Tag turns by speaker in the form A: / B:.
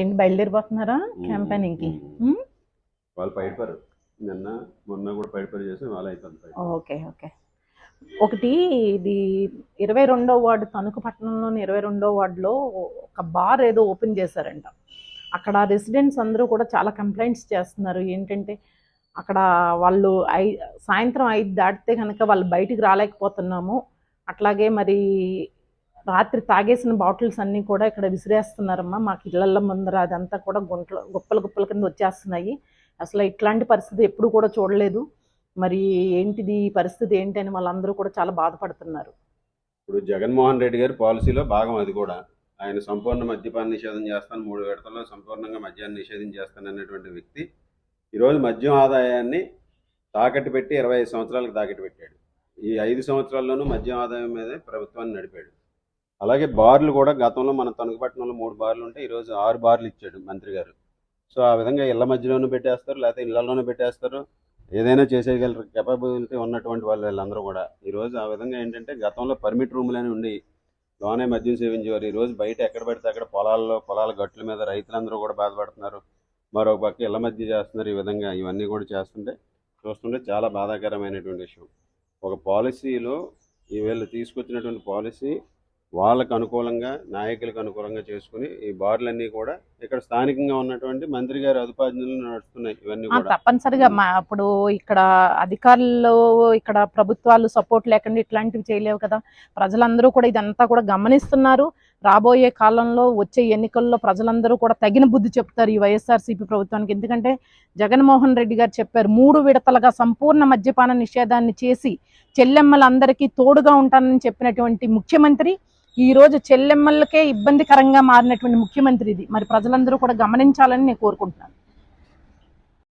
A: ఏంటి బయలుదేరిపోతున్నారా క్యాంపెయినింగ్కి?
B: వాళ్ళు పైపరు నిన్న మొన్న కూడా పైపరు చేసి వాళ్ళు అయిపోతుంది.
A: Okay okay. ఒకటి ఇది ఇరవై రెండో వార్డు తణుకు పట్టణంలోని ఇరవై రెండో వార్డులో ఒక బార్ ఏదో ఓపెన్ చేశారంట. అక్కడ రెసిడెంట్స్ అందరూ కూడా చాలా కంప్లైంట్స్ చేస్తున్నారు. ఏంటంటే అక్కడ వాళ్ళు ఐ సాయంత్రం ఐదు దాటితే కనుక వాళ్ళు బయటికి రాలేకపోతున్నాము. అట్లాగే మరి రాత్రి తాగేసిన బాటిల్స్ అన్నీ కూడా ఇక్కడ విసిరేస్తున్నారమ్మా. మాకు ఇళ్ళల్లో ముందర అదంతా కూడా గుంటలు గుప్పలు గుప్పల కింద వచ్చేస్తున్నాయి. అసలు ఇట్లాంటి పరిస్థితి ఎప్పుడు కూడా చూడలేదు. మరి ఏంటిది ఈ పరిస్థితి ఏంటి అని వాళ్ళందరూ కూడా చాలా బాధపడుతున్నారు.
B: ఇప్పుడు జగన్మోహన్ రెడ్డి గారి పాలసీలో భాగం అది కూడా. ఆయన సంపూర్ణ మద్యపాన నిషేధం చేస్తాను మూడు విడతల్లో సంపూర్ణంగా మద్యాన్ని నిషేధం చేస్తాను అనేటువంటి వ్యక్తి ఈరోజు మద్యం ఆదాయాన్ని తాకట్టు పెట్టి ఇరవై ఐదు సంవత్సరాలకు తాకట్టు పెట్టాడు. ఈ ఐదు సంవత్సరాల్లోనూ మద్యం ఆదాయం మీదే ప్రభుత్వాన్ని నడిపాడు. అలాగే బార్లు కూడా గతంలో మన తణుకుపట్నంలో మూడు బార్లు ఉంటే ఈరోజు ఆరు బార్లు ఇచ్చాడు మంత్రి గారు. సో ఆ విధంగా ఇళ్ళ మధ్యలోనూ పెట్టేస్తారు లేకపోతే ఇళ్ళలోనూ పెట్టేస్తారు. ఏదైనా చేసేయగలరు. కెపబిలిటీ ఉన్నటువంటి వాళ్ళు వీళ్ళందరూ కూడా. ఈరోజు ఆ విధంగా ఏంటంటే గతంలో పర్మిట్ రూములని ఉండి లోనే మద్యం సేవించేవారు. ఈరోజు బయట ఎక్కడ పడితే అక్కడ పొలాల్లో పొలాల గట్ల మీద రైతులందరూ కూడా బాధపడుతున్నారు. మరో పక్క ఇళ్ళ మధ్య చేస్తున్నారు. ఈ విధంగా ఇవన్నీ కూడా చేస్తుంటే చూస్తుంటే చాలా బాధాకరమైనటువంటి విషయం. ఒక పాలసీలో ఈ వీళ్ళు తీసుకొచ్చినటువంటి పాలసీ వాళ్ళకు అనుకూలంగా నాయకులకు అనుకూలంగా చేసుకుని ఈ బార్లన్నీ కూడా ఇక్కడ స్థానికంగా ఉన్నటువంటి మంత్రి గారి అదుపాజ్ఞలు నడుస్తున్నాయి. ఇవన్నీ
A: తప్పనిసరిగా అప్పుడు ఇక్కడ అధికారులు ఇక్కడ ప్రభుత్వాలు సపోర్ట్ లేకుండా ఇట్లాంటివి చేయలేవు కదా. ప్రజలందరూ కూడా ఇదంతా కూడా గమనిస్తున్నారు. రాబోయే కాలంలో వచ్చే ఎన్నికల్లో ప్రజలందరూ కూడా తగిన బుద్ధి చెప్తారు ఈ వైఎస్ఆర్సీపీ ప్రభుత్వానికి. ఎందుకంటే జగన్మోహన్ రెడ్డి గారు చెప్పారు మూడు విడతలుగా సంపూర్ణ మద్యపాన నిషేధాన్ని చేసి చెల్లెమ్మలందరికీ తోడుగా ఉంటానని చెప్పినటువంటి ముఖ్యమంత్రి ఈ రోజు చెల్లెమ్మలకే ఇబ్బందికరంగా మారినటువంటి ముఖ్యమంత్రి ఇది. మరి ప్రజలందరూ కూడా గమనించాలని నేను కోరుకుంటున్నాను.